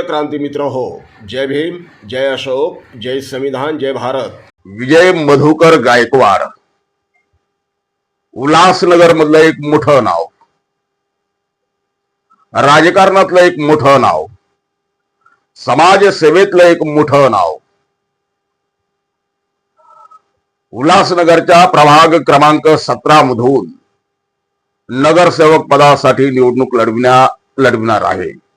प्रिय क्रांती मित्र हो जय भीम जय अशोक जय संविधान जय भारत. विजय मधुकर गायकवाड. उल्हासनगर मधलं एक मोठं नाव. राजकारणातलं एक मोठं नाव. समाजसेवेतलं एक मोठं नाव. उल्हासनगरच्या प्रभाग क्रमांक सतरा मधून नगरसेवक पदासाठी निवडणूक लढविण्या लढविणार आहे.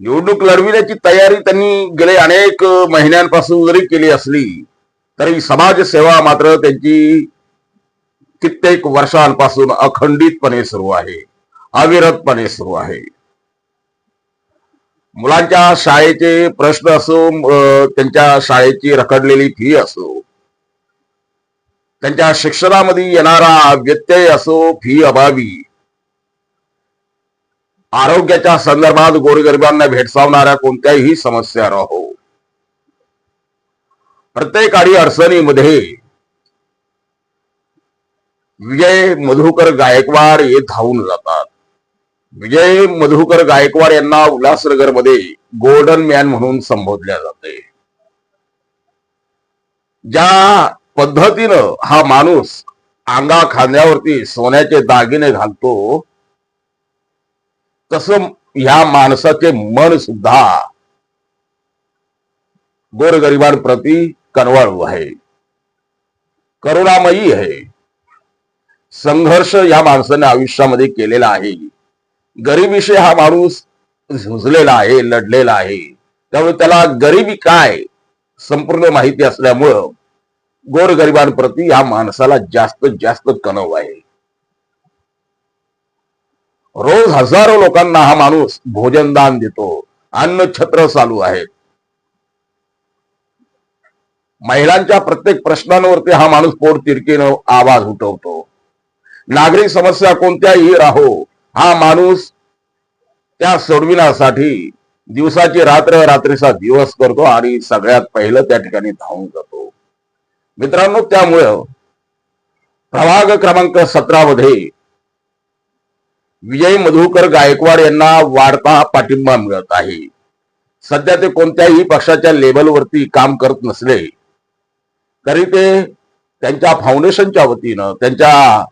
निवडणूक लढविण्याची तयारी त्यांनी गेले अनेक महिन्यांपासून जरी केली असली तरी समाजसेवा मात्र त्यांची कित्येक वर्षांपासून अखंडितपणे सुरू आहे अविरतपणे सुरू आहे. मुलांच्या शाळेचे प्रश्न असो त्यांच्या शाळेची रखडलेली फी असो त्यांच्या शिक्षणामध्ये येणारा व्यत्यय असो फी अभावी आरोग्याच्या संदर्भात गोरगरिबांना भेडसावणाऱ्या कोणत्याही समस्या राहो. प्रत्येक आणि अडचणीमध्ये विजय मधुकर गायकवाड हे धावून जातात. विजय मधुकर गायकवाड यांना उल्हासनगरमध्ये गोल्डन मॅन म्हणून संबोधल्या जाते. ज्या पद्धतीनं हा माणूस अंगा खांद्यावरती सोन्याचे दागिने घालतो तसं ह्या माणसाचे मन सुद्धा गोरगरिबांप्रती कनवाळू आहे. करुणामयी आहे. संघर्ष या माणसाने आयुष्यामध्ये केलेला आहे. गरिबीशी हा माणूस झुजलेला आहे लढलेला आहे. त्यामुळे त्याला गरिबी काय? संपूर्ण माहिती असल्यामुळं गोरगरिबांप्रती या माणसाला जास्त जास्त कणव आहे. रोज हजारो लोकांना हा माणूस भोजनदान देतो. अन्न छत्र चालू आहेत. महिलांच्या प्रत्येक प्रश्नांवरती हा माणूस पोट तिरकीनं आवाज उठवतो. नागरिक समस्या कोणत्याही राहो. हा माणूस त्या सोडविण्यासाठी दिवसाची रात्र रात्रीचा दिवस करतो आणि सगळ्यात पहिलं त्या ठिकाणी धावून जातो. मित्रांनो त्यामुळं प्रभाग क्रमांक सतरा मध्ये विजय मधुकर गायकवाड यांना वाढता पाठिंबा मिळत आहे. सध्या ते कोणत्याही पक्षाच्या लेवलवरती काम करत नसले. तरी ते त्यांच्या फाउंडेशनच्या वतीनं त्यांच्या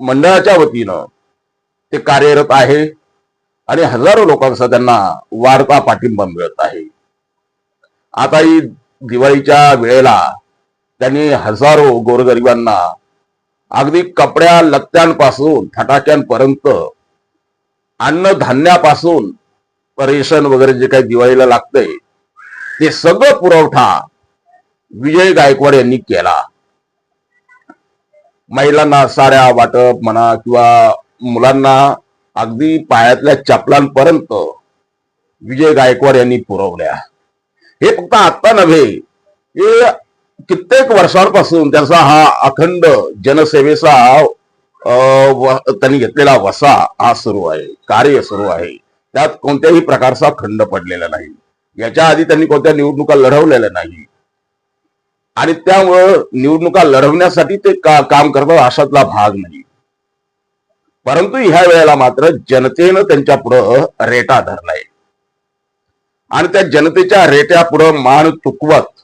मंडळाच्या वतीनं ते कार्यरत आहे आणि हजारो लोकांचा त्यांना वाढता पाठिंबा मिळत आहे. आता ही दिवाळीच्या वेळेला त्यांनी हजारो गोरगरिबांना अगदी कपड्या लत्त्यांपासून फटाक्यांपर्यंत अन्नधान्यापासून रेशन वगैरे जे काही दिवाळीला लागतंय ते सगळं पुरवठा विजय गायकवाड यांनी केला. महिलांना साऱ्या वाटप म्हणा किंवा मुलांना अगदी पायातल्या चपलांपर्यंत विजय गायकवाड यांनी पुरवल्या. हे फक्त आता नव्हे हे कित्येक वर्षांपासून त्यांचा हा अखंड जनसेवेचा अं, त्यांनी घेतलेला वसा हा सुरू आहे कार्य सुरू आहे. त्यात कोणत्याही प्रकारचा खंड पडलेला नाही. याच्या आधी त्यांनी कोणत्या निवडणुका लढवलेल्या नाही. आणि त्यामुळं निवडणुका लढवण्यासाठी ते का, काम करतात अशातला भाग नाही. परंतु ह्या वेळेला मात्र जनतेनं त्यांच्या पुढं रेटा धरलाय. आणि त्या जनतेच्या रेट्या पुढं मान चुकवत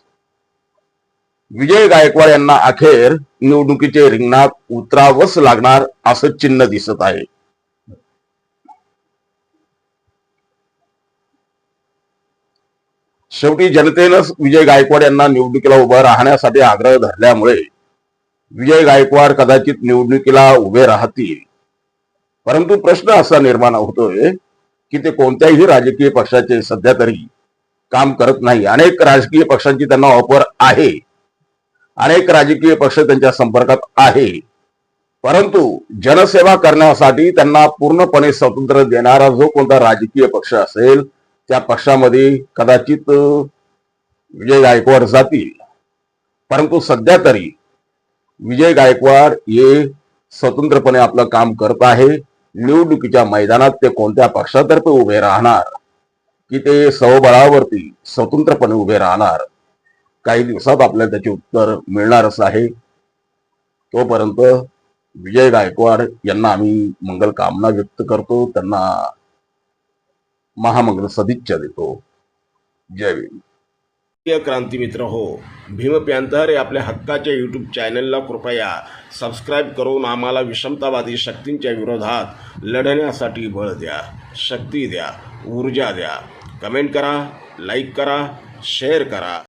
विजय गायकवाड यांना अखेर निवडणुकीचे रिंगणात उतरावंच लागणार असं चिन्ह दिसत आहे. शेवटी जनतेनंच विजय गायकवाड यांना निवडणुकीला उभं राहण्यासाठी आग्रह धरल्यामुळे विजय गायकवाड कदाचित निवडणुकीला उभे राहतील. परंतु प्रश्न असा निर्माण होतोय की ते कोणत्याही राजकीय पक्षाचे सध्या तरी काम करत नाही. अनेक राजकीय पक्षांची त्यांना ऑफर आहे. अनेक राजकीय पक्ष त्यांच्या संपर्कात आहे. परंतु जनसेवा करण्यासाठी त्यांना पूर्णपणे स्वातंत्र्य देणारा जो कोणता राजकीय पक्ष असेल त्या पक्षामध्ये कदाचित विजय गायकवाड जातील. परंतु सध्या तरी विजय गायकवाड हे स्वतंत्रपणे आपलं काम करत आहे. निवडणुकीच्या मैदानात ते कोणत्या पक्षातर्फे उभे राहणार? की ते स्वबळावरती स्वतंत्रपणे उभे राहणार? काही दिवसात आपल्याला त्याचे उत्तर मिळणारच आहे. तोपर्यंत विजय गायकवाड यांना आम्ही मंगल कामना व्यक्त करतो. त्यांना महामंगल सदिच्छा देतो. जय भीम. प्रिय क्रांती मित्र हो भीम प्यांतर हे आपल्या हक्काच्या यूट्यूब चॅनलला कृपया सबस्क्राईब करून आम्हाला विषमतावादी शक्तींच्या विरोधात लढण्यासाठी बळ द्या शक्ती द्या ऊर्जा द्या. कमेंट करा लाईक करा शेअर करा.